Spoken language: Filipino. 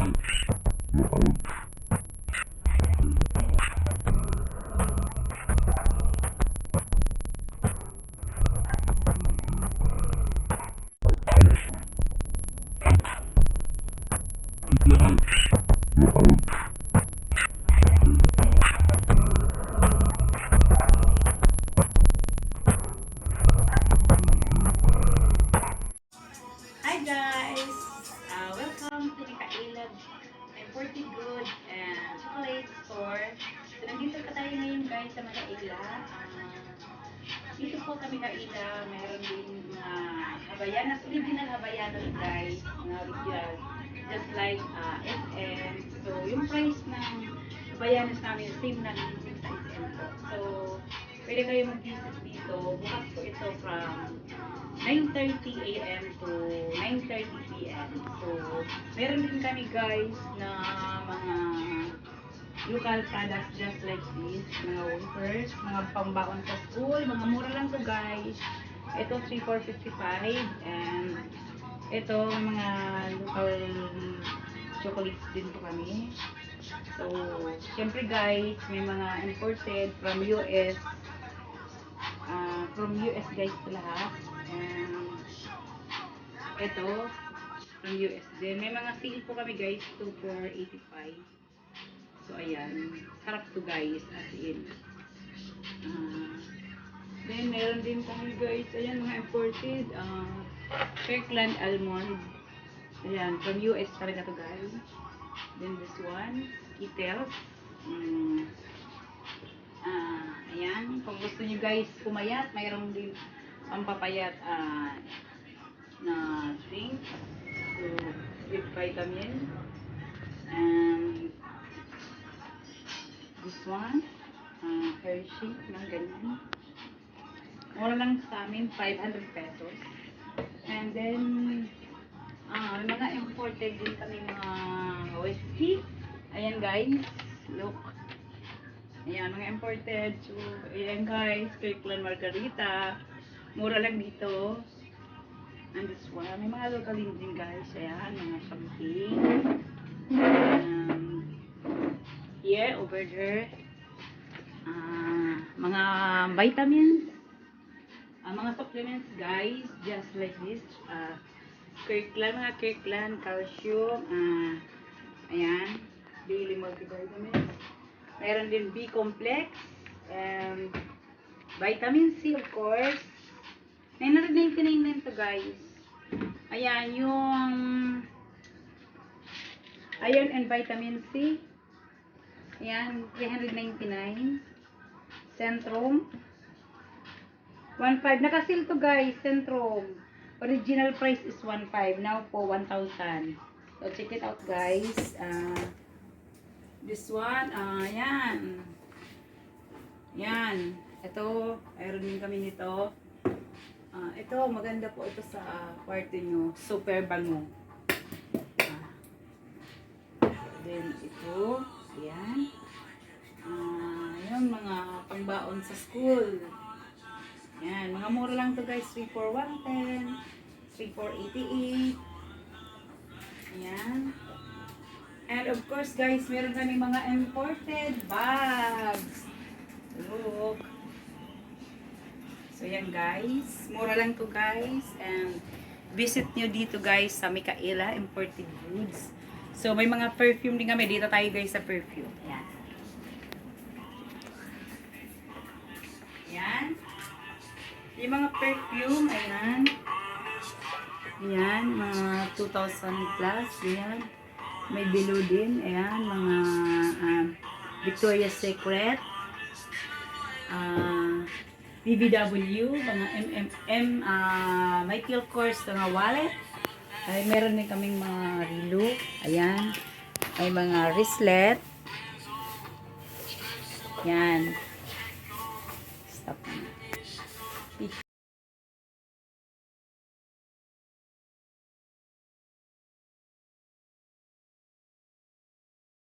Thank. Sa Makaila. Uh, dito po kami Kaila, meron din mga Habayanas, original Habayanas guys, mga original, just like uh, SM. So, yung price ng Habayanas namin, same na din sa SM po. So, pwede kayo mag-visit dito. Bukas po ito from 9.30 a.m. to 9.30 p.m. So, meron din kami guys na mga local products just like this. Mga wafers, mga pambaon sa school. Mga mura lang to guys. Ito 3,455 and ito mga local chocolates din po kami. So, syempre guys, may mga imported from US. Ah, from US guys ito lahat. And ito, from US din. May mga sale po kami guys, 2 for 85. So ayan, sarap to guys, as in. Ah, then meron din kami guys, ayan mga imported, uh, Kirkland Almond. Ayan, from US talaga to guys. Then this one, Skittles. Mm. Ah, ayan, kung gusto niyo guys pumayat, mayroon din pampapayat ah, na drink. So, with vitamin. And this one, uh, Hershey, ng ganyan. Mura lang sa amin, 500 pesos. And then, ah, may mga imported din kami mga whiskey. Ayan guys, look. Ayan, mga imported. So, ayan guys, Kirkland Margarita. Mura lang dito. And this one, may mga local din guys. Ayan, mga champagne. And here, over there, ah, mga vitamins. Ah, mga supplements guys, just like this. Ah, Kirkland, mga Kirkland, calcium. Ah, ayan, daily multivitamins. Meron din B-complex and vitamin C of course. 999 lang to guys. Ayan, yung iron and vitamin C. Ayan, 399. Centrum. 1.5. Nakasil to guys, Centrum. Original price is 1.5. Now po, 1,000. So, check it out guys. Ah... This one, ah, yan. Yan. Ito, mayroon din kami nito. Ah, ito, maganda po ito sa kwarto nyo. Super bango. Ah. Then, ito. Yan. Ah, yan, mga pangbaon sa school. Yan, mga mura lang to guys. 3 for 110. 3 for 88. Yan. And of course guys, meron kami mga imported bags. Look. So yan guys, mura lang to guys. And visit nyo dito guys sa Mikaela Imported Goods. So may mga perfume din kami. Dito tayo guys sa perfume. Yan. Yan. Yung mga perfume, ayan. Ayan, mga 2,000 plus. Ayan. May below din. Ayan, mga um, Victoria's Secret. Uh, BBW, mga MMM, uh, Michael Kors, mga wallet. Ay, meron din kaming mga relo. Ayan. May mga wristlet. Yan. Stop na.